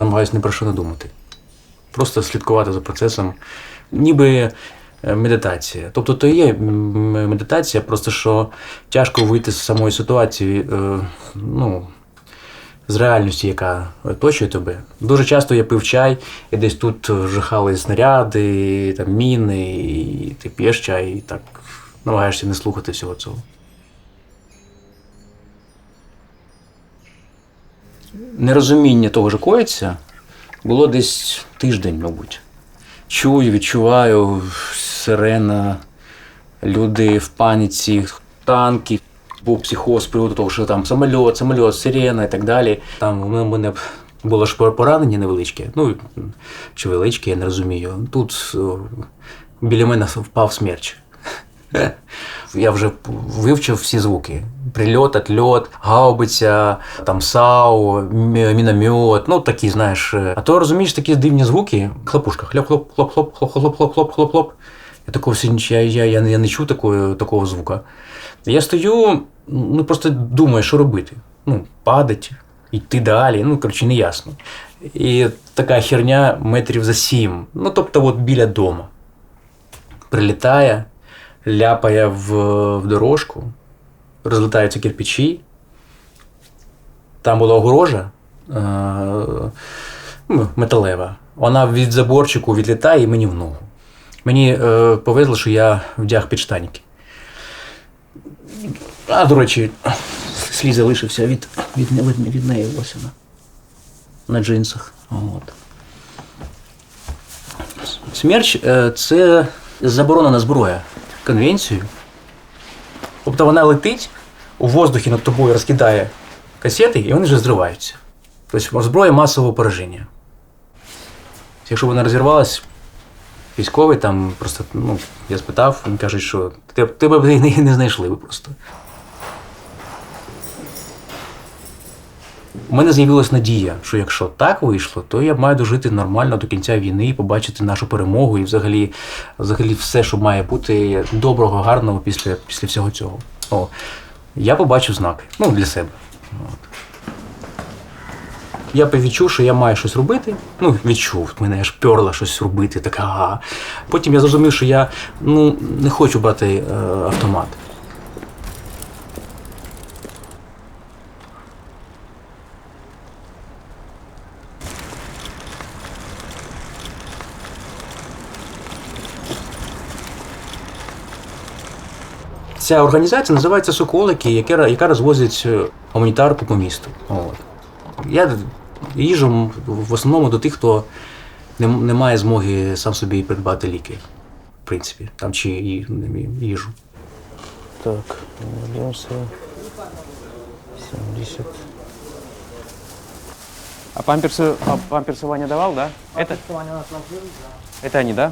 Намагаюся ні про що не думати. Просто слідкувати за процесом, ніби е, медитація. Тобто то є медитація, просто що тяжко вийти з самої ситуації, е, ну, з реальності, яка оточує тебе. Дуже часто я пив чай, і десь тут жахали снаряди, там, міни, і ти п'єш чай, і так намагаєшся не слухати всього цього. Нерозуміння того, що коїться, було десь тиждень, мабуть. Чую, відчуваю сирена, люди в паніці, танки, був психоз приводу того, що там самольот, самольот, сирена і так далі. Там у мене було ж поранення невеличке, ну чи величке, я не розумію. Тут біля мене впав смерч. Я вже вивчив всі звуки: прилет, отлет, гаубиця, там сау, міномет, ну такі, знаєш. Э, а то розумієш такі дивні звуки, хлопушка, хлоп-хлоп-хлоп-хлоп-хлоп-хлоп-хлоп-хлоп-хлоп. Я такого я, я, я, я не чув такого такого звука. Я стою, ну просто думаю, що робити. Ну, падать, йти далі, ну коротше, не ясно. І така херня метрів за сім. Ну, тобто, от біля дому. Прилітає, ляпає в в дорожку, розлітаються кирпичі. Там була огорожа е, ну, металева. Вона від заборчику відлітає і мені в ногу. Мені е, повезло, що я вдяг підштанники. А, до речі, слід залишився від, від, від, від неї ось вона. На джинсах. От. Смерч е, це заборонена зброя конвенцією. Тобто вона летить у воздухі над тобою розкидає касети, і вони вже зриваються. Тобто зброя масового пораження. Якщо вона розірвалась, військовий там просто, ну, я спитав, він каже, що тебе б не, знайшли просто. У мене з'явилась надія, що якщо так вийшло, то я маю дожити нормально до кінця війни і побачити нашу перемогу і взагалі, взагалі все, що має бути доброго, гарного після, після всього цього. О, я побачив знаки. Ну, для себе. От. Я відчув, що я маю щось робити. Ну, відчув, мене аж перло щось робити, така ага. Потім я зрозумів, що я ну, не хочу брати е, автомат. Ця організація називається Соколики, яка, яка розвозить е, гуманітарку по місту. От. Я їжу м, в основному до тих, хто не, м- не має змоги сам собі придбати ліки, в принципі, там чи ї- їжу. Так, дивимося. 70. А памперсы, а памперсы Ваня давал, да? Это? Это они, да?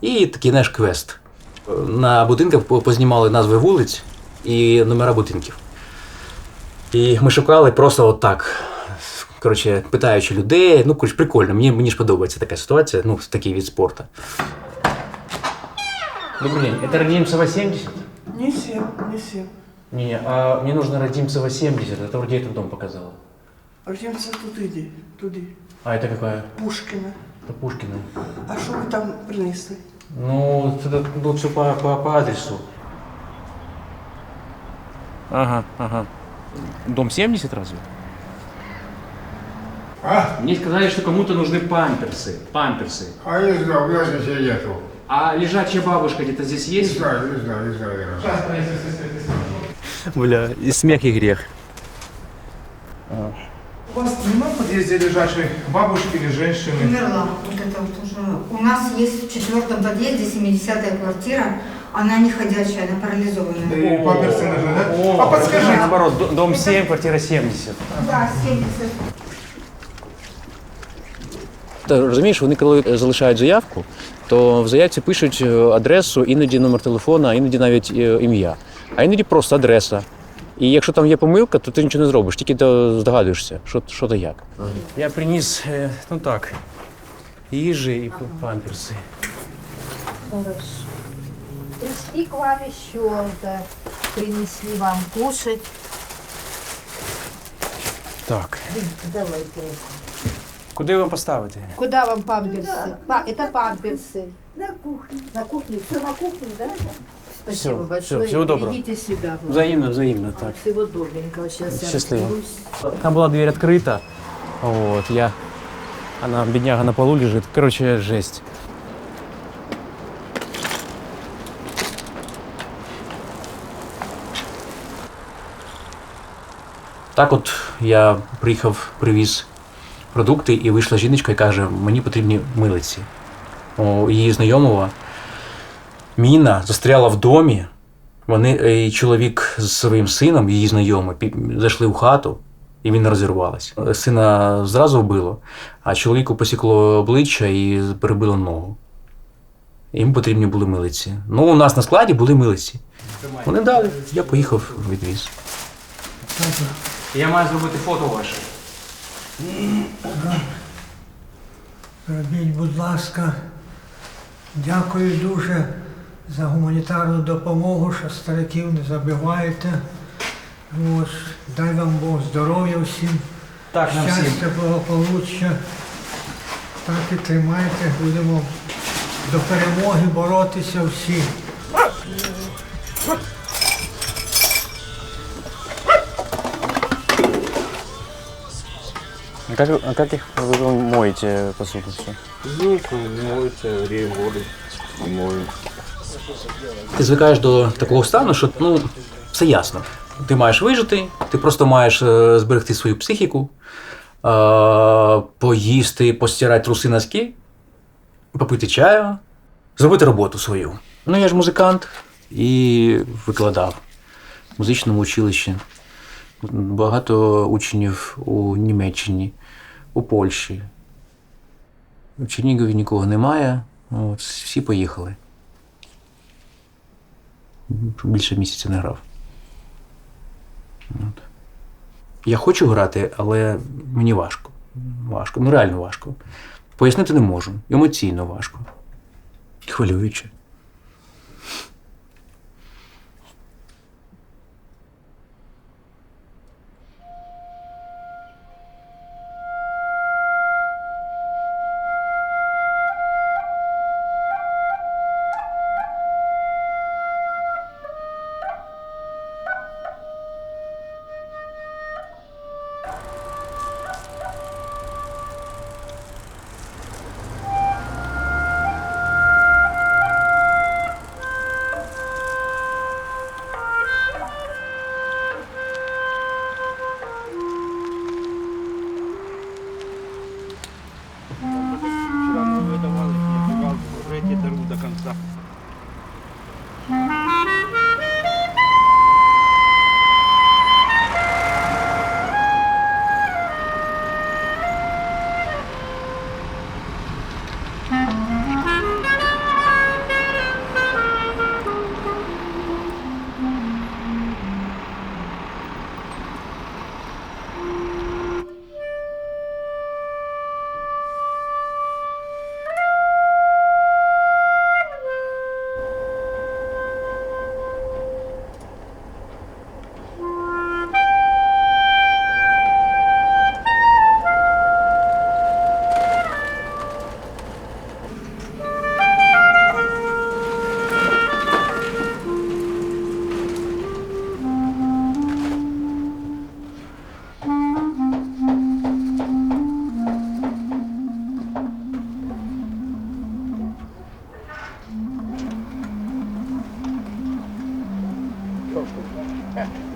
І такий наш квест. На будинках познімали назви вулиць і номера будинків. І ми шукали просто отак. Коротше, питаючи людей. Ну, коротше, прикольно. Мені, мені ж подобається така ситуація, ну, такий від спорту. Добрый день. Это Родимцева 70? Не всем, не всем. Не, а мне нужно Родимцева 70. Это вроде этот дом показала. Артемцев туди, туди. А это какая? Пушкіна. Это Пушкина. А що ви там принесли? Ну, это тут все по, по, по адресу. Ага, ага. Дом 70 разве? А? Мне сказали, что кому-то нужны памперсы. Памперсы. А я не знаю, у меня здесь нету. А лежачая бабушка где-то здесь Не есть? знаю, не знаю, не знаю. Бля, и смех, и грех. У вас нема в подъезде лежачей бабушки или женщины? Умерла. Вот это вот уже. У нас есть в четвертом подъезде 70-я квартира. Она не ходячая, она парализованная. И памперсы нужны, да? О, а подскажите, Наоборот, д- дом 7, квартира 70. Да, 70. Та, розумієш, вони коли залишають заявку, то в заявці пишуть е, адресу, іноді номер телефона, іноді навіть е, ім'я, а іноді просто адреса. І якщо там є помилка, то ти нічого не зробиш, тільки здогадуєшся, що, що то як. Я приніс, е, ну так, їжі і памперси. Хорошо. Пришли к вам еще принесли вам кушать. Так. Давайте. Куди вам поставити? Куда вам памперсы? Па- это памперсы. На кухне. На кухне. Все на кухне, да? Спасибо Всё, большое. всё, всего доброго. Идите сюда. Взаємно, взаємно, так. Всего добренького. Сейчас я Счастливо. разберусь. Там была дверь открыта. Вот, я... Она, бедняга, на полу лежит. Короче, жесть. Так от я приїхав, привіз продукти, і вийшла жіночка і каже, мені потрібні милиці. У її знайомого міна застряла в домі. Вони, е, і чоловік з своїм сином, її знайомий, зайшли в хату, і він розірвалася. Сина зразу вбило, а чоловіку посікло обличчя і перебило ногу. Їм потрібні були милиці. Ну, у нас на складі були милиці. Вони дали, я поїхав відвіз. Я маю зробити фото ваше. Робіть, будь ласка. Дякую дуже за гуманітарну допомогу, що стариків не забиваєте. Ось, дай вам Бог здоров'я всім, Так, нам всім. щастя, благополуччя. Так і тримайте, будемо до перемоги боротися всі. Как, а как их вы моете посуду все? Ти звикаєш до такого стану, що ну, все ясно. Ти маєш вижити, ти просто маєш е, зберегти свою психіку, е, поїсти, постирати труси носки, попити чаю, зробити роботу свою. Ну, я ж музикант і викладав в музичному училищі. Багато учнів у Німеччині, у Польщі. У Чернігові нікого немає. От, всі поїхали. Більше місяця не грав. От. Я хочу грати, але мені важко. Важко. Ну реально важко. Пояснити не можу. Емоційно важко. Хвилююче. Yeah.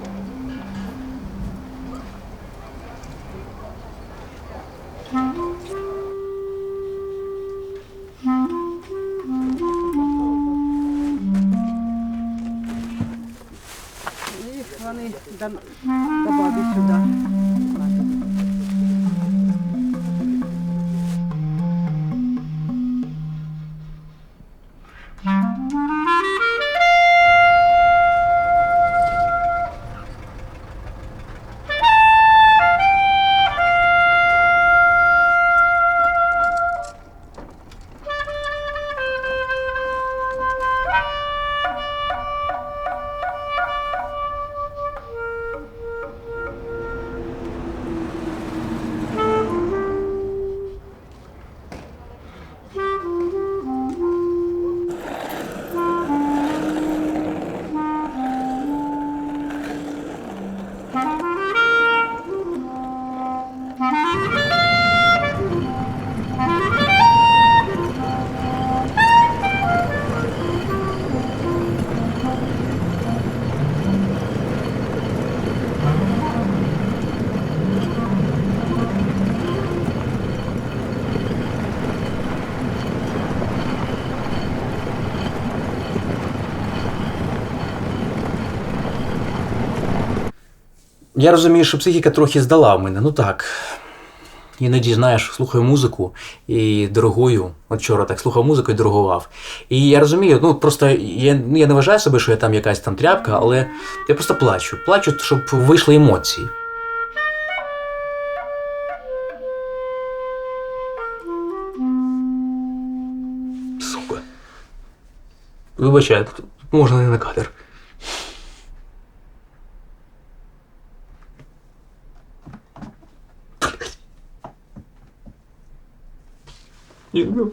Я розумію, що психіка трохи здала в мене. Ну так. Іноді, знаєш, слухаю музику і дорогую. От вчора так слухав музику і дорогував. І я розумію, ну просто я, ну, я не вважаю себе, що я там якась там тряпка, але я просто плачу. Плачу, щоб вийшли емоції. Сука. Вибачай, можна не на кадр. Не люблю.